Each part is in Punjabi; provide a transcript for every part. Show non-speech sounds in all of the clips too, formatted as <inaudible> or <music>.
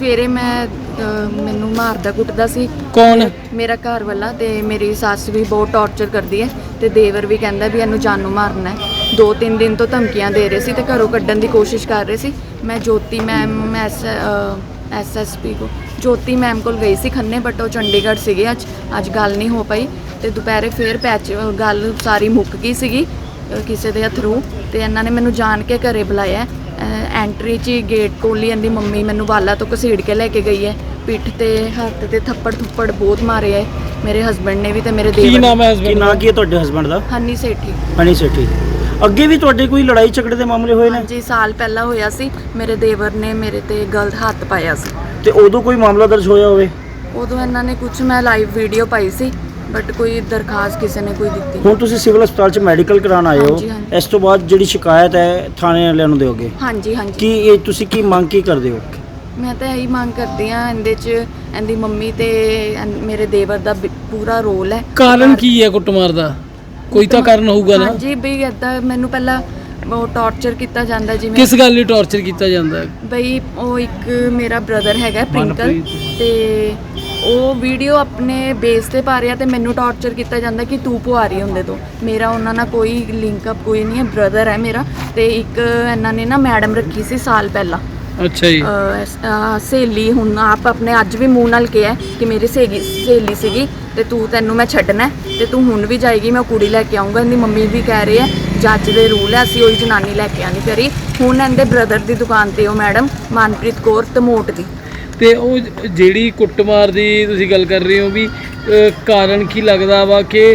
ਸਵੇਰੇ ਮੈਂ ਅਹ, ਮੈਨੂੰ ਮਾਰਦਾ ਕੁੱਟਦਾ ਸੀ। ਕੌਣ? ਮੇਰਾ ਘਰ ਵਾਲਾ ਤੇ ਮੇਰੀ ਸੱਸ ਵੀ ਬਹੁਤ ਟੌਰਚਰ ਕਰਦੀ ਹੈ ਤੇ ਦੇਵਰ ਵੀ ਕਹਿੰਦਾ ਵੀ ਇਹਨੂੰ ਜਾਨੋਂ ਮਾਰਨਾ ਹੈ। ਦੋ ਤਿੰਨ ਦਿਨ ਤੋਂ ਧਮਕੀਆਂ ਦੇ ਰਹੇ ਸੀ ਤੇ ਘਰੋਂ ਕੱਢਣ ਦੀ ਕੋਸ਼ਿਸ਼ ਕਰ ਰਹੇ ਸੀ। ਮੈਂ ਜੋਤੀ ਮੈਮ ਐਸ ਐਸਐਸਪੀ ਕੋ ਜੋਤੀ ਮੈਮ ਕੋਲ ਗਈ ਸੀ ਖੰਨੇ ਬਟ ਉਹ ਚੰਡੀਗੜ੍ਹ ਸੀਗੇ। ਅੱਜ ਅੱਜ ਗੱਲ ਨਹੀਂ ਹੋ ਪਾਈ ਤੇ ਦੁਪਹਿਰੇ ਫੇਰ ਪੈਚ ਗੱਲ ਸਾਰੀ ਮੁੱਕ ਗਈ ਸੀਗੀ ਅਹ, ਕਿਸੇ ਦੇ ਥਰੂ ਤੇ ਇਹਨਾਂ ਨੇ ਮੈਨੂੰ ਜਾਣ ਕੇ ਘਰੇ ਬੁਲਾਇਆ ਐਂਟਰੀ 'ਚ ਹੀ ਗੇਟ ਕੋਲ ਹੀ ਇਹਦੀ ਮੰਮੀ ਮੈਨੂੰ ਵਾਲਾ ਤੋਂ ਘਸੀੜ ਕੇ ਲੈ ਕੇ ਗਈ ਹੈ। ਪਿੱਠ ਤੇ ਹੱਥ ਤੇ ਥੱਪੜ ਥੁੱਪੜ ਬਹੁਤ ਮਾਰੇ ਹੈ। ਮੇਰੇ ਹਸਬੰਡ ਨੇ ਵੀ ਤੇ ਮੇਰੇ ਕੀ ਦੇਵਰ ਨਾਮ ਹੈ ਕੀ ਹਸਬੰਡ ਨਾਂ ਕੀ ਹੈ ਤੁਹਾਡੇ ਹਸਬੰਡ ਦਾ? ਹਨੀ ਸੇਠੀ। ਹਨੀ ਸੇਠੀ। ਅੱਗੇ ਵੀ ਤੁਹਾਡੇ ਕੋਈ ਲੜਾਈ ਝਗੜੇ ਦੇ ਮਾਮਲੇ ਹੋਏ ਨੇ? ਹਾਂਜੀ ਸਾਲ ਪਹਿਲਾਂ ਹੋਇਆ ਸੀ। ਮੇਰੇ ਦੇਵਰ ਨੇ ਮੇਰੇ ਤੇ ਗਲਤ ਹੱਥ ਪਾਇਆ ਸੀ। ਤੇ ਉਦੋਂ ਕੋਈ ਮਾਮਲਾ ਦਰਜ ਹੋਇਆ ਹੋਵੇ? ਉਦੋਂ ਇਹਨਾਂ ਨੇ ਕੁਝ ਮੈਂ ਲਾਈਵ ਵੀਡੀਓ ਪਾਈ ਸੀ। ਬਟ ਕੋਈ ਦਰਖਾਸਤ ਕਿਸੇ ਨੇ ਕੋਈ ਦਿੱਤੀ। ਹੁਣ ਤੁਸੀਂ ਸਿਵਲ ਹਸਪਤਾਲ 'ਚ ਮੈਡੀਕਲ ਕਰਾਉਣ ਆਏ ਹੋ। ਹਾਂਜੀ, ਹਾਂਜੀ। ਇਸ ਤੋਂ ਬਾਅਦ ਜਿਹੜੀ ਸ਼ਿਕਾਇਤ ਹੈ ਥਾਣੇ ਵਾਲਿਆਂ ਨੂੰ ਦਿਓਗੇ? ਹਾਂਜੀ ਹਾਂਜੀ। ਕੀ ਇਹ ਤੁਸੀਂ ਕੀ ਮੰਗ ਕੀ ਕਰਦੇ ਹੋ? ਮੈਂ ਤਾਂ ਇਹੀ ਮੰਗ ਕਰਦੀ ਆ ਇਹਦੇ 'ਚ ਇਹਦੀ ਮੰਮੀ ਤੇ ਮੇਰੇ ਦੇਵਰ ਦਾ ਪੂਰਾ ਰੋਲ ਹੈ। ਕਾਰਨ ਕੀ ਹੈ ਕੁੱਟਮਾਰ ਦਾ? ਕੋਈ ਤਾਂ ਕਾਰਨ ਹੋਊਗਾ ਨਾ। ਹਾਂਜੀ ਵੀ ਏਦਾਂ ਮੈਨੂੰ ਪਹਿਲਾਂ ਉਹ ਟੌਰਚਰ ਕੀਤਾ ਜਾਂਦਾ ਜਿਵੇਂ ਕਿਸ ਗੱਲ ਲਈ ਟੌਰਚਰ ਕੀਤਾ ਜਾਂਦਾ? ਹੈ ਬਈ ਉਹ ਇੱਕ ਮੇਰਾ ਬ੍ਰਦਰ ਹੈਗਾ ਪ੍ਰਿੰਕਲ ਤੇ ਉਹ ਵੀਡੀਓ ਆਪਣੇ ਬੇਸ ਤੇ ਪਾ ਰਿਹਾ ਤੇ ਮੈਨੂੰ ਟੌਰਚਰ ਕੀਤਾ ਜਾਂਦਾ ਕਿ ਤੂੰ ਪੁਆਰੀ ਹੁੰਦੇ ਤੋਂ। ਮੇਰਾ ਉਹਨਾਂ ਨਾਲ ਕੋਈ ਲਿੰਕ ਅਪ ਕੋਈ ਨਹੀਂ ਹੈ ਬ੍ਰਦਰ ਹੈ ਮੇਰਾ ਤੇ ਇੱਕ ਇਹਨਾਂ ਨੇ ਨਾ ਮੈਡਮ ਰੱਖੀ ਸੀ ਸਾਲ ਪਹਿਲਾਂ। ਅੱਛਾ ਜੀ। ਸਹੇਲੀ ਹੁਣ ਆਪ ਆਪਣੇ ਅੱਜ ਵੀ ਮੂੰਹ ਨਾਲ ਕਿਹਾ ਕਿ ਮੇਰੀ ਸਹੇਲੀ ਸਹੇਲੀ ਸੀਗੀ ਤੇ ਤੂੰ ਤੈਨੂੰ ਮੈਂ ਛੱਡਣਾ ਤੇ ਤੂੰ ਹੁਣ ਵੀ ਜਾਏਗੀ ਮੈਂ ਕੁੜੀ ਲੈ ਕੇ ਆਉਂਗਾ ਇਹਦੀ ਮੰਮੀ ਵੀ ਕਹਿ ਰਹੀ ਹੈ ਜੱਜ ਦੇ ਰੂਲ ਹੈ ਅਸੀਂ ਉਹੀ ਜਨਾਨੀ ਲੈ ਕੇ ਆਣੀ ਕਰੀ ਹੁਣ ਇਹਦੇ ਬ੍ਰਦਰ ਦੀ ਦੁਕਾਨ ਤੇ ਉਹ ਮੈਡਮ ਮਨਪ੍ਰੀਤ ਕੌਰ ਤਮੋਟ ਦੀ। ਤੇ ਉਹ ਜਿਹੜੀ ਕੁੱਟਮਾਰ ਦੀ ਤੁਸੀਂ ਗੱਲ ਕਰ ਰਹੇ ਹੋ ਵੀ ਕਾਰਨ ਕੀ ਲੱਗਦਾ ਵਾ ਕਿ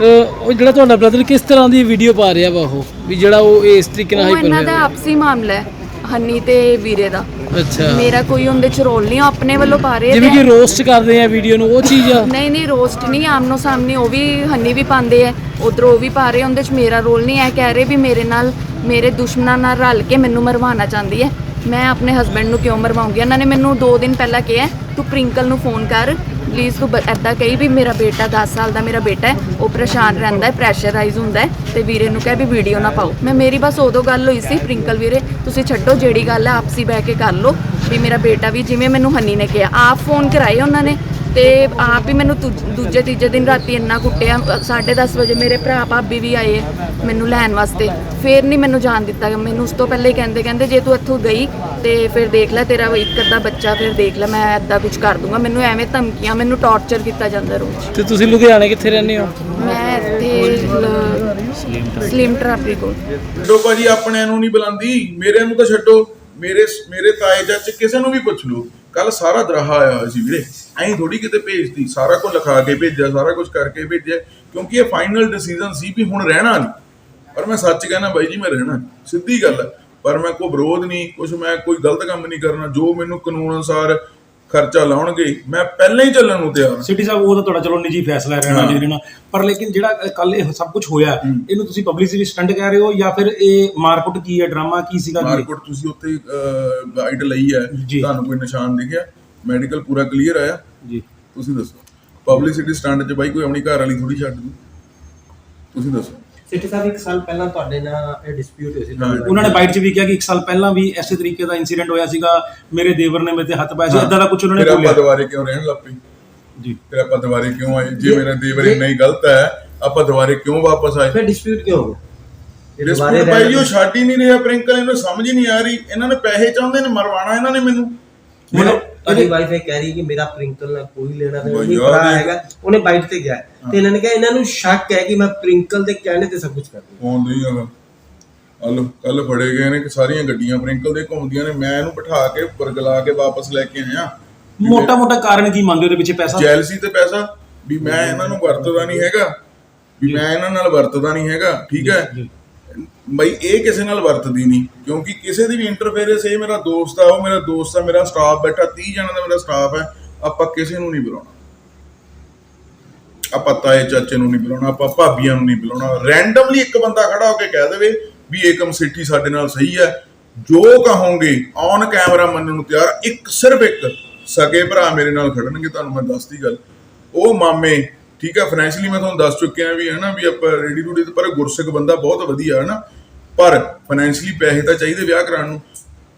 ਉਹ ਜਿਹੜਾ ਤੁਹਾਡਾ ਬ੍ਰਦਰ ਕਿਸ ਤਰ੍ਹਾਂ ਦੀ ਵੀਡੀਓ ਪਾ ਰਿਹਾ ਵਾ ਉਹ? ਵੀ ਜਿਹੜਾ ਉਹ ਇਸ ਤਰੀਕੇ ਨਾਲ ਉਹ ਹਾਈਪਰ ਇਹਨਾਂ ਦਾ ਹੋਇਆ। ਆਪਸੀ ਮਾਮਲਾ ਹੈ ਹੰਨੀ ਤੇ ਵੀਰੇ ਦਾ। ਅੱਛਾ। ਮੇਰਾ ਕੋਈ ਉਹਦੇ ਚ ਰੋਲ ਨਹੀਂ ਉਹ ਆਪਣੇ ਵੱਲੋਂ ਪਾ ਰਹੇ ਜਿਵੇਂ ਕਿ ਰੋਸਟ ਕਰਦੇ ਆ ਵੀਡੀਓ ਨੂੰ ਉਹ ਚੀਜ਼ ਆ? <laughs> ਨਹੀਂ ਨਹੀਂ ਰੋਸਟ ਨਹੀਂ ਆਮਨੋ ਸਾਹਮਣੇ ਉਹ ਵੀ ਹੰਨੀ ਵੀ ਪਾਉਂਦੇ ਐ ਉਧਰ ਉਹ ਵੀ ਪਾ ਰਹੇ ਉਹਦੇ ਚ ਮੇਰਾ ਰੋਲ ਨਹੀਂ ਹੈ ਕਹਿ ਰਹੇ ਵੀ ਮੇਰੇ ਨਾਲ ਮੇਰੇ ਦੁਸ਼ਮਣਾਂ ਨਾਲ ਰਲ ਕੇ ਮੈਨੂੰ ਮਰਵਾਉਣਾ ਚਾਹੁੰਦੀ ਹੈ। ਮੈਂ ਆਪਣੇ ਹਸਬੰਡ ਨੂੰ ਕਿਉਂ ਮਰਵਾਉਂਗੀ? ਇਹਨਾਂ ਨੇ ਮੈਨੂੰ 2 ਦਿਨ ਪਹਿਲਾਂ ਕਿਹਾ, ਤੂੰ ਪ੍ਰਿੰਕਲ ਨੂੰ ਫੋਨ ਕਰ। ਪਲੀਜ਼ ਤੂੰ ਬ- ਕਹੀ ਵੀ ਮੇਰਾ ਬੇਟਾ 10 ਸਾਲ ਦਾ ਮੇਰਾ ਬੇਟਾ ਹੈ। ਉਹ ਪਰੇਸ਼ਾਨ ਰਹਿੰਦਾ ਹੈ ਪ੍ਰੈਸ਼ਰਾਈਜ਼ ਹੁੰਦਾ ਹੈ ਤੇ ਵੀਰੇ ਨੂੰ ਕਹਿ ਵੀ ਵੀਡੀਓ ਨਾ ਪਾਓ। ਮੈਂ, ਮੇਰੀ ਬਸ ਉਦੋਂ ਗੱਲ ਹੋਈ ਸੀ, ਪ੍ਰਿੰਕਲ ਵੀਰੇ, ਤੁਸੀਂ ਛੱਡੋ ਜਿਹੜੀ ਗੱਲ ਹੈ, ਆਪਸੀ ਬਹਿ ਕੇ ਕਰ ਲਓ ਵੀ ਮੇਰਾ ਬੇਟਾ ਵੀ ਜਿਵੇਂ ਮੈਨੂੰ ਹਨੀ ਨੇ ਕਿਹਾ। ਆਪ ਫੋਨ ਕਰਾਏ ਉਹਨਾਂ ਨੇ। ਤੇ ਆਪ ਹੀ ਮੈਨੂੰ ਦੂਜੇ ਤੀਜੇ ਦਿਨ ਰਾਤੀ ਇੰਨਾ ਕੁੱਟਿਆ। 10:30 ਵਜੇ ਮੇਰੇ ਭਰਾ ਭਾਬੀ ਵੀ ਆਏ ਮੈਨੂੰ ਲੈਣ ਵਾਸਤੇ। ਫੇਰ ਨਹੀਂ ਮੈਨੂੰ ਜਾਣ ਦਿੱਤਾ। ਮੈਨੂੰ ਉਸ ਤੋਂ ਪਹਿਲੇ ਹੀ ਕਹਿੰਦੇ ਕਹਿੰਦੇ ਜੇ ਤੂੰ ਇੱਥੋਂ ਗਈ ਤੇ ਫਿਰ ਦੇਖ ਲੈ ਤੇਰਾ ਇੱਕ ਅੱਧਾ ਬੱਚਾ ਫਿਰ ਦੇਖ ਲੈ ਮੈਂ ਐਦਾਂ ਕੁਝ ਕਰ ਦੂੰਗਾ। ਮੈਨੂੰ ਐਵੇਂ ਧਮਕੀਆਂ ਮੈਨੂੰ ਟੌਰਚਰ ਕੀਤਾ ਜਾਂਦਾ ਰੋਜ਼। ਤੇ ਤੁਸੀਂ ਲੁਧਿਆਣੇ ਕਿੱਥੇ ਰਹਿੰਦੇ ਹੋ? ਮੈਂ ਇੱਥੇ ਸਲਿਮ ਟਰਾਫੀ ਕੋਲ। ਛੱਡੋ ਭਾਜੀ ਆਪਣੇ ਨੂੰ ਨਹੀਂ ਬੁਲਾਉਂਦੀ। ਮੇਰੇ ਨੂੰ ਤਾਂ ਛੱਡੋ। ਮੇਰੇ ਮੇਰੇ ਤਾਏ ਚਾਚੇ ਕਿਸੇ ਨੂੰ ਵੀ ਪੁੱਛ ਲਓ। ਕੱਲ ਸਾਰਾ ਦਰਹਾ ਆਇਆ ਹੋਇਆ ਸੀ ਵੀਰੇ। ਐਂ ਥੋੜੀ ਕਿਤੇ ਭੇਜਤੀ, ਸਾਰਾ ਕੁਝ ਲਿਖਾ ਕੇ ਭੇਜਿਆ, ਸਾਰਾ ਕੁਝ ਕਰਕੇ ਭੇਜਿਆ, ਕਿਉਂਕਿ ਇਹ ਫਾਈਨਲ ਡਿਸੀਜਨ ਸੀ ਵੀ ਹੁਣ ਰਹਿਣਾ ਨਹੀਂ। ਪਰ ਮੈਂ ਸੱਚ ਕਹਿਣਾ ਬਾਈ ਜੀ, ਮੈਂ ਰਹਿਣਾ ਸਿੱਧੀ ਗੱਲ ਪਰ ਮੈਂ ਕੋਈ ਵਿਰੋਧ ਨਹੀਂ ਕੁਝ ਮੈਂ ਕੋਈ ਗਲਤ ਕੰਮ ਨਹੀਂ ਕਰਨਾ। ਜੋ ਮੈਨੂੰ ਕਾਨੂੰਨ ਅਨੁਸਾਰ ਖਰਚਾ ਲਾਉਣਗੇ ਮੈਂ ਪਹਿਲਾਂ ਹੀ ਚੱਲਣ ਨੂੰ ਤਿਆਰ ਹਾਂ। ਸਿਟੀ ਸਾਹਿਬ ਉਹ ਤਾਂ ਤੁਹਾਡਾ ਚਲੋ ਨਿੱਜੀ ਫੈਸਲਾ ਰਹਿਣਾ ਨਹੀਂ ਰਹਿਣਾ। ਪਰ ਲੇਕਿਨ ਜਿਹੜਾ ਕੱਲ ਇਹ ਸਭ ਕੁਝ ਹੋਇਆ ਇਹਨੂੰ ਤੁਸੀਂ ਪਬਲਿਸਿਟੀ ਸਟੰਟ ਕਹਿ ਰਹੇ ਹੋ ਜਾਂ ਫਿਰ ਇਹ ਮਾਰਕੁੱਟ ਕੀ ਹੈ ਡਰਾਮਾ ਕੀ ਸੀਗਾ ਜੀ? ਮਾਰਕੀਟ ਤੁਸੀਂ ਉੱਥੇ ਗਾਈਡ ਲਈ ਹੈ। ਜੀ। ਤੁਹਾਨੂੰ ਕੋਈ ਨਿਸ਼ਾਨ ਦਿਖਿਆ? ਮੈਡੀਕਲ ਪੂਰਾ ਕਲੀਅਰ ਆਇਆ? ਜੀ। ਤੁਸੀਂ ਦੱਸੋ। ਪਬਲਿਸਿਟੀ ਸਟੰਟ 'ਚ ਬਾਈ ਕੋਈ ਆਪਣੀ ਘਰ ਵਾਲੀ ਥੋੜੀ ਛੱਡ ਦੂ ਤੁਸੀਂ ਦੱਸੋ। ਸਿੱਟੀ ਸਾਹਿਬ ਇੱਕ ਸਾਲ ਪਹਿਲਾਂ ਤੁਹਾਡੇ ਨਾਲ ਇਹ ਡਿਸਪਿਊਟ ਹੋਈ ਸੀ। ਹਾਂ। ਉਹਨਾਂ ਨੇ ਬਾਈਟ 'ਚ ਵੀ ਕਿਹਾ ਕਿ ਇੱਕ ਸਾਲ ਪਹਿਲਾਂ ਵੀ ਐਸੇ ਤਰੀਕੇ ਦਾ ਇਨਸੀਡੈਂਟ ਹੋਇਆ ਸੀਗਾ ਮੇਰੇ ਦੇਵਰ ਨੇ ਮੇਰੇ ਤੇ ਹੱਥ ਪਾਇਆ ਸੀ ਇਦਾਂ ਦਾ ਕੁਝ ਉਹਨਾਂ ਨੇ ਬੋਲਿਆ। ਦੁਬਾਰੇ ਕਿਉਂ ਰਹਿਣ ਲੱਗ ਜੀ। ਫਿਰ ਆਪਾਂ ਦੁਬਾਰੇ ਕਿਉਂ ਆਏ? ਜੇ ਮੇਰਾ ਦੇਵਰ ਇੰਨਾ ਹੀ ਗਲਤ ਹੈ ਆਪਾਂ ਦੁਬਾਰੇ ਕਿਉਂ ਵਾਪਸ ਆਏ? ਫਿਰ ਡਿਸਪਿਊਟ ਕਿਉਂ ਹੋ ਗਿਆ? ਇਹ ਦੁਬਾਰੇ ਡਿਸਪਿਊਟ ਭਾਈ ਉਹ ਛੱਡ ਹੀ ਨਹੀਂ ਰਿਹਾ ਪ੍ਰਿੰਕਲ ਇਹਨੂੰ ਸਮਝ ਹੀ ਨਹੀਂ ਆ ਰਹੀ। ਇਹਨਾਂ ਨੇ ਪੈਸੇ ਚਾਹੁੰਦੇ ਨੇ ਮਰਵਾਣਾ ਇਹਨਾਂ ਨੇ ਮੈਨੂੰ। ਹੁਣ ਤੁਹਾਡੀ ਵਾਈਫ ਇਹ ਕਹਿ ਰਹੀ ਕਿ ਮੇਰਾ ਪ੍ਰਿੰਕਲ ਨਾਲ ਕੋਈ ਲੈਣਾ ਦੇਣਾ ਨਹੀਂ ਭਰਾ। ਹੈਗਾ ਉਹਨੇ ਬਾਈਟ ਤੇ ਗਿਆ। ਤੇ ਇਹਨਾਂ ਨੇ ਕਿਹਾ ਇਹਨਾਂ ਨੂੰ ਸ਼ੱਕ ਹੈ ਕਿ ਮੈਂ ਪ੍ਰਿੰਕਲ ਦੇ ਕਹਿਣੇ ਤੇ ਸਭ ਕੁਝ ਕਰਦਾ ਫੋਨ ਨਹੀਂ ਹੈਗਾ ਹਲੋ ਕੱਲ ਫੜੇ ਗਏ ਨੇ ਕਿ ਸਾਰੀਆਂ ਗੱਡੀਆਂ ਪ੍ਰਿੰਕਲ ਦੇ ਘੁੰਮਦੀਆਂ ਨੇ। ਮੈਂ ਇਹਨੂੰ ਬਿਠਾ ਕੇ ਉੱਪਰ ਗਲਾ ਕੇ ਵਾਪਸ ਲੈ ਕੇ ਆਇਆ। ਮੋਟਾ ਮੋਟਾ ਕਾਰਨ ਕੀ ਮੰਨਦੇ ਉਹਦੇ ਪਿੱਛੇ ਪੈਸਾ? ਜੈਲਸੀ ਤੇ ਪੈਸਾ। ਵੀ ਮੈਂ ਇਹਨਾਂ ਨੂੰ ਵਰਤਦਾ ਨਹੀਂ ਹੈਗਾ। ਵੀ ਮੈਂ ਇਹਨਾਂ ਨਾਲ ਵਰਤਦਾ ਨਹੀਂ ਹੈਗਾ। ਠੀਕ ਹੈ? ਬਈ ਇਹ ਕਿਸੇ ਨਾਲ ਵਰਤਦੀ ਨਹੀਂ, ਕਿਉਂਕਿ ਕਿਸੇ ਦੀ ਵੀ ਇੰਟਰਫੇਰੈਂਸ ਇਹ ਮੇਰਾ ਦੋਸਤ ਆ, ਉਹ ਮੇਰਾ ਦੋਸਤ ਆ, ਮੇਰਾ ਸਟਾਫ ਬੈਠਾ 30 ਜਣਾਂ ਦਾ ਮੇਰਾ ਸਟਾਫ ਹੈ, ਆਪਾਂ ਕਿਸੇ ਨੂੰ ਨਹੀਂ ਬੁਲਾਉਣਾ। ਆਪਾਂ ਤਾਏ ਚਾਚੇ ਨੂੰ ਨਹੀਂ ਬੁਲਾਉਣਾ, ਆਪਾਂ ਭਾਬੀਆਂ ਨੂੰ ਨਹੀਂ ਬੁਲਾਉਣਾ। ਰੈਂਡਮਲੀ ਇੱਕ ਬੰਦਾ ਖੜਾ ਹੋ ਕੇ ਕਹਿ ਦੇਵੇ ਵੀ ਇਹ ਸਿੱਟੀ ਸਾਡੇ ਨਾਲ ਸਹੀ ਹੈ। ਜੋ ਕਹੋਗੇ ਔਨ ਕੈਮਰਾ ਮੰਨਣ ਨੂੰ ਤਿਆਰ, ਇੱਕ ਸਿਰਫ ਇੱਕ, ਸਕੇ ਭਰਾ ਮੇਰੇ ਨਾਲ ਖੜਨਗੇ, ਤੁਹਾਨੂੰ ਮੈਂ ਦੱਸਦੀ ਗੱਲ। ਉਹ ਮਾਮੇ, ਠੀਕ ਹੈ ਫਾਈਨੈਂਸ਼ਲੀ ਮੈਂ ਤੁਹਾਨੂੰ ਦੱਸ ਚੁੱਕਿਆ ਵੀ ਹੈ ਨਾ ਵੀ ਆਪਾਂ ਰੈਡੀ ਟੂ ਪਰ ਗੁਰਸਿੱਖ ਬੰਦਾ ਬਹੁਤ ਵਧੀਆ ਹੈ ਨਾ ਪਰ ਫਾਈਨੈਂਸ਼ਲੀ ਪੈਸੇ ਤਾਂ ਚਾਹੀਦੇ ਵਿਆਹ ਕਰਾਉਣ ਨੂੰ।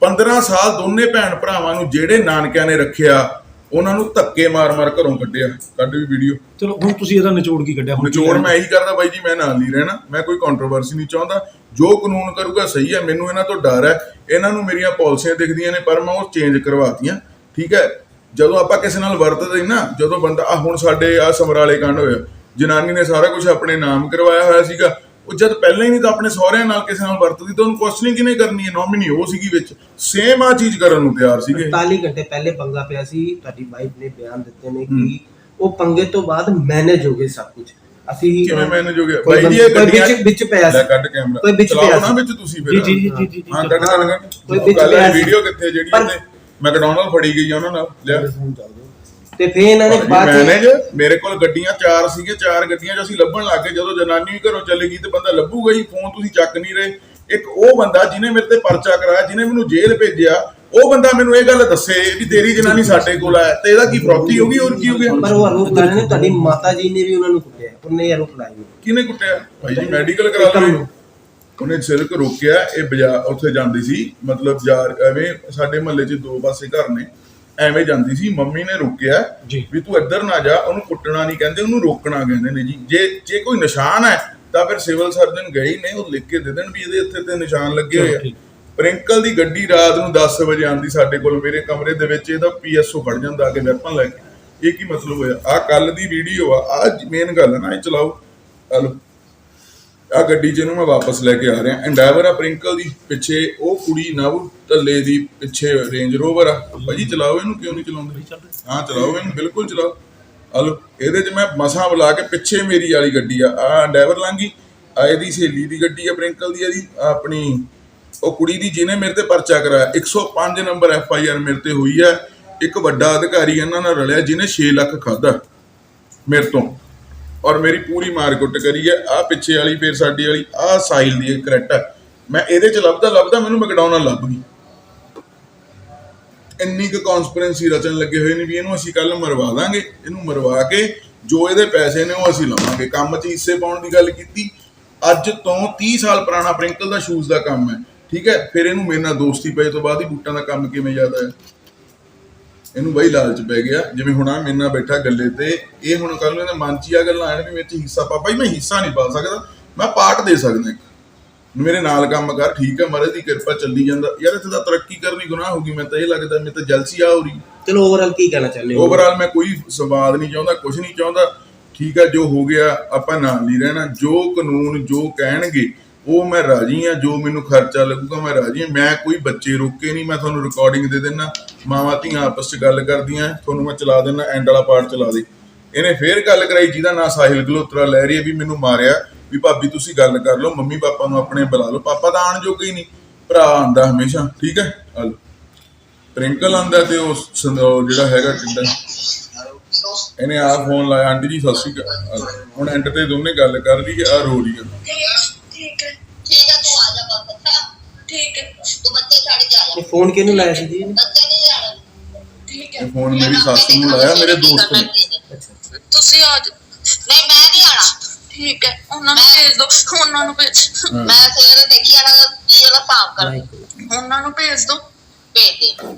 15 ਸਾਲ ਦੋਨੇ ਭੈਣ ਭਰਾਵਾਂ ਨੂੰ ਜਿਹੜੇ ਨਾਨਕਿਆਂ ਨੇ ਰੱਖਿਆ ਉਹਨਾਂ ਨੂੰ ਧੱਕੇ ਮਾਰ-ਮਾਰ ਘਰੋਂ ਕੱਢਿਆ। ਕੱਢ ਵੀ ਵੀਡੀਓ। ਚਲੋ ਹੁਣ ਤੁਸੀਂ ਇਹਦਾ ਨਿਚੋੜ ਕੀ ਕੱਢਿਆ? ਹੁਣ ਨਿਚੋੜ ਮੈਂ ਇਹੀ ਕਰਦਾ ਬਾਈ ਜੀ ਮੈਂ ਨਾਲ ਨਹੀਂ ਰਹਿਣਾ ਮੈਂ ਕੋਈ ਕੰਟਰੋਵਰਸੀ ਨਹੀਂ ਚਾਹੁੰਦਾ। ਜੋ ਕਾਨੂੰਨ ਕਰੂਗਾ ਸਹੀ ਹੈ ਮੈਨੂੰ ਇਹਨਾਂ ਤੋਂ ਡਰ ਹੈ। ਇਹਨਾਂ ਨੂੰ ਮੇਰੀਆਂ ਪਾਲਿਸੀਆਂ ਦਿਖਦੀਆਂ ਨੇ ਪਰ ਮੈਂ ਉਹ ਚੇਂਜ ਕਰਵਾਤੀਆਂ। ਠੀਕ ਹੈ? ਜਦੋਂ ਆਪਾਂ ਕਿਸੇ ਨਾਲ ਵਰਤਦੇ ਨਾ ਜਦੋਂ ਬੰਦਾ ਆ ਹੁਣ ਸਾਡੇ ਆ ਸਮਰਾਲੇ ਕਾਂਡ ਹੋਇਆ। ਜਨਾਨੀ ਨੇ ਸਾਰਾ ਕੁਝ ਆਪਣੇ ਨਾਮ ਕਰਵਾਇਆ ਹੋਇਆ ਸੀਗਾ। ਉਹ ਜਦ ਪਹਿਲਾਂ ਹੀ ਨਹੀਂ ਤਾਂ ਆਪਣੇ ਸਹੁਰਿਆਂ ਨਾਲ ਕਿਸੇ ਨਾਲ ਵਰਤਦੀ ਤਾਂ ਉਹਨੂੰ ਕੁਐਸਚਨਿੰਗ ਕਿਹਨੇ ਕਰਨੀ ਹੈ? ਨੋਮਿਨੀ ਉਹ ਸੀਗੀ ਵਿੱਚ। ਸੇਮ ਆ ਚੀਜ਼ ਕਰਨ ਨੂੰ ਤਿਆਰ ਸੀਗੇ। 48 ਘੰਟੇ ਪਹਿਲੇ ਪੰਗਾ ਪਿਆ ਸੀ। ਤੁਹਾਡੀ ਵਾਈਫ ਨੇ ਬਿਆਨ ਦਿੱਤੇ ਨੇ ਕਿ ਉਹ ਪੰਗੇ ਤੋਂ ਬਾਅਦ ਮੈਨੇਜ ਹੋ ਗਏ ਸਭ ਕੁਝ। ਅਸੀਂ ਕਿਵੇਂ ਮੈਨੇਜ ਹੋ ਗਿਆ ਬਾਈ ਜੀ ਇਹ ਗੱਡੀਆਂ ਵਿੱਚ- ਵਿੱਚ ਪਿਆ ਸੀ। ਕੱਢ ਕੈਮਰਾ ਕੋਈ ਵਿੱਚ ਪਿਆ ਨਾ। ਵਿੱਚ ਤੁਸੀਂ ਫਿਰ। ਜੀ ਜੀ ਜੀ ਹਾਂ ਕੱਢ ਕੱਢ ਕੋਈ ਵਿੱਚ ਪਿਆ। ਵੀਡੀਓ ਕਿੱਥੇ ਜਿਹੜੀ ਮੈਕਡੋਨਲਡ ਫੜੀ ਗਈ ਉਹਨਾਂ ਨਾਲ। ਲਿਆ। ਤੇ ਫਿਰ ਇਹਨਾਂ ਨੇ ਬਾਅਦ ਮੈਨੇਜ ਮੇਰੇ ਕੋਲ ਗੱਡੀਆਂ ਚਾਰ ਸੀਗੇ ਚਾਰ ਗੱਡੀਆਂ 'ਚ ਅਸੀਂ ਲੱਭਣ ਲੱਗ ਗਏ। ਜਦੋਂ ਜਨਾਨੀ ਵੀ ਘਰੋਂ ਚਲੇ ਗਈ ਤੇ ਬੰਦਾ ਲੱਭੂਗਾ ਹੀ ਫੋਨ ਤੁਸੀਂ ਚੱਕ ਨਹੀਂ ਰਹੇ। ਇੱਕ ਉਹ ਬੰਦਾ ਜਿਹਨੇ ਮੇਰੇ ਤੇ ਪਰਚਾ ਕਰਾਇਆ ਜਿਹਨੇ ਮੈਨੂੰ ਜੇਲ੍ਹ ਭੇਜਿਆ ਉਹ ਬੰਦਾ ਮੈਨੂੰ ਇਹ ਗੱਲ ਦੱਸੇ ਵੀ ਤੇਰੀ ਜਨਾਨੀ ਸਾਡੇ ਕੋਲ ਆਇਆ ਤੇ ਇਹਦਾ ਕੀ ਫਰੋਤੀ ਹੋ ਗਈ ਹੋਰ ਕੀ ਹੋ ਗਿਆ? ਪਰ ਉਹ ਲਾ ਰਹੇ ਨੇ ਤੁਹਾਡੀ ਮਾਤਾ ਜੀ ਨੇ ਵੀ ਉਹਨਾਂ ਨੂੰ ਕੁੱਟਿਆ ਉਹਨੇ ਲਾਏ ਨੇ ਕਿਹਨੇ ਕੁੱਟਿਆ? ਭਾਈ ਜੀ ਮੈਡੀਕਲ ਕਰਾ ਲਓ। ਉਹਨੇ ਸਿਰਕ ਰੋਕਿਆ ਇਹ ਬਾਜ਼ਾਰ ਉੱਥੇ ਜਾਂਦੀ ਸੀ ਮਤਲਬ ਬਾਜ਼ਾਰ ਐਵੇਂ ਸਾਡੇ ਮਹੱਲੇ 'ਚ ਦੋ ਪਾਸੇ ਘਰ ਨੇ। ਐਵੇਂ ਜਾਂਦੀ ਸੀ ਮੰਮੀ ਨੇ ਰੋਕਿਆ ਜੀ। ਵੀ ਤੂੰ ਇੱਧਰ ਨਾ ਜਾ ਉਹਨੂੰ ਕੁੱਟਣਾ ਨਹੀਂ ਕਹਿੰਦੇ ਉਹਨੂੰ ਰੋਕਣਾ ਕਹਿੰਦੇ ਨੇ ਜੀ। ਜੇ ਜੇ ਕੋਈ ਨਿਸ਼ਾਨ ਹੈ ਤਾਂ ਫਿਰ ਸਿਵਲ ਸਰਜਨ ਗਏ ਹੀ ਨੇ ਉਹ ਲਿਖ ਕੇ ਦੇ ਦੇਣ ਵੀ ਇਹਦੇ ਇੱਥੇ ਤੇ ਨਿਸ਼ਾਨ ਲੱਗੇ ਹੋਏ ਆ। ਠੀਕ। ਪ੍ਰਿੰਕਲ ਦੀ ਗੱਡੀ ਰਾਤ ਨੂੰ 10 ਵਜੇ ਆਂਦੀ ਸਾਡੇ ਕੋਲ ਮੇਰੇ ਕਮਰੇ ਦੇ ਵਿੱਚ ਇਹਦਾ ਪੀਐਸਓ ਖੜ ਜਾਂਦਾ ਆ ਕੇ ਵੈਪਨ ਲੈ ਕੇ। ਇਹ ਕੀ ਮਤਲਬ ਹੋਇਆ? ਆ ਕੱਲ ਦੀ ਵੀਡੀਓ ਆ ਆ ਮੇਨ ਗੱਲ ਹੈ ਨਾ ਇਹ ਚਲਾਓ। ਲਓ ਆ ਗੱਡੀ ਜਿਹਨੂੰ ਮੈਂ ਵਾਪਸ ਲੈ ਕੇ ਆ ਰਿਹਾ। ਐਂਡੈਵਰ ਆ ਪ੍ਰਿੰਕਲ ਦੀ ਪਿੱਛੇ ਉਹ ਕੁੜੀ ਨਵ ਢੱਲੇ ਦੀ ਪਿੱਛੇ ਰੇਂਜ ਰੋਵਰ ਆ। ਭਾਜੀ ਚਲਾਓ ਇਹਨੂੰ ਕਿਉਂ ਨਹੀਂ ਚਲਾਉਂਦੇ? ਹਾਂ ਚਲਾਓ ਇਹਨੂੰ ਬਿਲਕੁਲ ਚਲਾਓ। ਆ ਲਓ ਇਹਦੇ 'ਚ ਮੈਂ ਮਸਾਂ ਬੁਲਾ ਕੇ ਪਿੱਛੇ ਮੇਰੀ ਵਾਲੀ ਗੱਡੀ ਆ। ਆ ਐਂਡੈਵਰ ਲੰਗੀ ਆ ਇਹਦੀ ਸਹੇਲੀ ਦੀ ਗੱਡੀ ਆ ਪ੍ਰਿੰਕਲ ਦੀ ਇਹਦੀ ਆਪਣੀ ਉਹ ਕੁੜੀ ਦੀ ਜਿਹਨੇ ਮੇਰੇ ਤੇ ਪਰਚਾ ਕਰਾਇਆ। 105 ਨੰਬਰ ਐਫ ਆਈ ਆਰ ਮੇਰੇ ਤੇ ਹੋਈ ਹੈ ਇੱਕ ਵੱਡਾ ਅਧਿਕਾਰੀ ਇਹਨਾਂ ਨਾਲ ਰਲਿਆ ਜਿਹਨੇ 6 ਲੱਖ ਖਾਦਾ ਮੇਰੇ ਤੋਂ। ਔਰ ਮੇਰੀ ਪੂਰੀ ਮਾਰਕੁੱਟ ਕਰੀ ਹੈ। ਆ ਪਿੱਛੇ ਵਾਲੀ, ਫੇਰ ਸਾਡੀ ਵਾਲੀ ਆ ਸਾਈਲ ਦੀ ਕਰੈਕਟ ਮੈਂ ਇਹਦੇ ਚ ਲੱਭਦਾ ਲੱਭਦਾ ਮੈਨੂੰ ਮੈਕਡੋਨਲਡ ਲੱਭ ਗਈ। ਇੰਨੀ ਕੁ ਕਨਸਪੀਰੈਂਸੀ ਰਚਣ ਲੱਗੇ ਹੋਏ ਨੇ ਵੀ ਇਹਨੂੰ ਅਸੀਂ ਕੱਲ ਮਰਵਾ ਦਾਂਗੇ। ਇਹਨੂੰ ਮਰਵਾ ਕੇ ਜੋ ਇਹਦੇ ਪੈਸੇ ਨੇ ਉਹ ਅਸੀਂ ਲਵਾਂਗੇ। ਕੰਮ 'ਚ ਹਿੱਸੇ ਪਾਉਣ ਦੀ ਗੱਲ ਕੀਤੀ। ਅੱਜ ਤੋਂ 30 ਸਾਲ ਪੁਰਾਣਾ ਪ੍ਰਿੰਕਲ ਦਾ ਸ਼ੂਜ਼ ਦਾ ਕੰਮ ਹੈ। ਠੀਕ ਹੈ? ਫਿਰ ਇਹਨੂੰ ਮੇਰੇ ਨਾਲ ਦੋਸਤੀ ਪਏ ਤੋਂ ਬਾਅਦ ਹੀ ਬੂਟਾਂ ਦਾ ਕੰਮ ਕਿਵੇਂ ਜ਼ਿਆਦਾ ਹੈ ਇਹਨੂੰ ਬਈ ਲਾਲਚ ਪੈ ਗਿਆ। ਜਿਵੇਂ ਹੁਣ ਆ ਮੇਰੇ ਨਾਲ ਬੈਠਾ ਗੱਲੇ ਤੇ ਇਹ ਹੁਣ ਕੱਲ ਨੂੰ ਇਹਦੇ ਮਨ 'ਚ ਹੀ ਆ ਗੱਲਾਂ ਆਣ ਵੀ ਮੇਰੇ 'ਚ ਹਿੱਸਾ ਪਾ ਭਾਈ ਮੈਂ ਹਿੱਸਾ ਨਹੀਂ ਪਾ ਸਕਦਾ ਮੈਂ ਪਾਰਟ ਦੇ ਸਕਦਾ ਇੱਕ। ਮੇਰੇ ਨਾਲ ਕੰਮ ਕਰ ਠੀਕ ਹੈ ਮਹਾਰਾਜ ਦੀ ਕਿਰਪਾ ਚੱਲੀ ਜਾਂਦਾ। ਯਾਰ ਇੱਥੇ ਤਾਂ ਤਰੱਕੀ ਕਰਨੀ ਗੁਨਾਹ ਹੋਗੀ ਮੈਂ ਤਾਂ ਇਹ ਲੱਗਦਾ ਮੇਰੇ ਤਾਂ ਜਲਸੀ ਆ ਹੋ ਰਹੀ ਚਲੋ ਓਵਰਆਲ ਕੀ ਕਹਿਣਾ ਚਾਹੁੰਦੇ ਹੋ? ਓਵਰਆਲ ਮੈਂ ਕੋਈ ਸੰਵਾਦ ਨਹੀਂ ਚਾਹੁੰਦਾ ਕੁਝ ਨਹੀਂ ਚਾਹੁੰਦਾ। ਠੀਕ ਹੈ ਜੋ ਹੋ ਗਿਆ ਆਪਾਂ ਨਾਲ ਨਹੀਂ ਰਹਿਣਾ। ਜੋ ਕਾਨੂੰਨ ਜੋ ਕਹਿਣਗੇ ਉਹ ਮੈਂ ਰਾਜੀ ਆ ਜੋ ਮੈਨੂੰ ਖਰਚਾ ਲੱਗੂਗਾ ਮੈਂ ਰਾਜੀ ਆ ਮੈਂ ਕੋਈ ਬੱਚੇ ਰੋਕੇ ਨਹੀਂ, ਮੈਂ ਤੁਹਾਨੂੰ ਰਿਕਾਰਡਿੰਗ ਦੇ ਦੇਣਾ ਮਾਵਾਂ ਧੀਆਂ ਆਪਸ 'ਚ ਗੱਲ ਕਰਦੀਆਂ, ਤੁਹਾਨੂੰ ਮੈਂ ਚਲਾ ਦੇਣਾ ਐਂਡ ਵਾਲਾ ਪਾਰਟ ਚਲਾ ਦੇ। ਇਹਨੇ ਫੇਰ ਗੱਲ ਕਰਾਈ ਜਿਹਦਾ ਨਾਂ ਸਾਹਿਲ ਗਲੋਤਰਾ ਲੈ ਰਹੀ ਹੈ ਵੀ ਮੈਨੂੰ ਮਾਰਿਆ, ਵੀ ਭਾਬੀ ਤੁਸੀਂ ਗੱਲ ਕਰ ਲਓ, ਮੰਮੀ ਪਾਪਾ ਨੂੰ ਆਪਣੇ ਬੁਲਾ ਲਓ। ਪਾਪਾ ਤਾਂ ਆਣ ਜੋਗੇ ਹੀ ਨਹੀਂ, ਭਰਾ ਆਂਦਾ ਹਮੇਸ਼ਾ, ਠੀਕ ਹੈ? ਆ ਪ੍ਰਿੰਕਲ ਆਂਦਾ ਤੇ ਉਹ ਜਿਹੜਾ ਹੈਗਾ ਕਿੱਦਾਂ? ਇਹਨੇ ਆ ਫੋਨ ਲਾਇਆ, ਆਂਟੀ ਜੀ, ਸਤਿ ਸ਼੍ਰੀ ਅਕਾਲ। ਹੁਣ ਐਂਡ ਤੇ ਦੋਨੇ ਗੱਲ ਕਰ ਲਈ ਹੈ ਆ ਰੋ ਰਹੀ ਹੈ ਠੀਕ ਹੈ। ਠੀਕ ਹੈ ਤੂੰ ਆ ਜਾ ਬਸ ਠੀਕ ਹੈ। ਤੂੰ ਬੱਚੇ ਛੱਡ ਜਾ। ਫੋਨ ਕਿਹਨੂੰ ਲਾਇਆ ਸੀ ਜੀ? ਬੱਚੇ ਨਹੀਂ ਜਾਣਾ ਠੀਕ ਹੈ। ਫੋਨ ਮੇਰੀ ਸੱਸ ਨੂੰ ਲਾਇਆ ਮੇਰੇ ਦੋਸਤ ਨੇ। ਤੁਸੀਂ ਆ ਨਹੀਂ ਮੈਂ ਨਹੀਂ ਆਣਾ। ਠੀਕ ਹੈ ਉਹਨਾਂ ਨੂੰ ਭੇਜ ਦਿਓ ਉਹਨਾਂ ਨੂੰ ਭੇਜ। ਮੈਂ ਸਵੇਰੇ ਦੇਖੀ ਆਣਾ ਜੀ ਉਹਦਾ ਪਾਪ ਕਰ ਉਹਨਾਂ ਨੂੰ ਭੇਜ ਦਿਓ ਭੇਜ ਦੇ।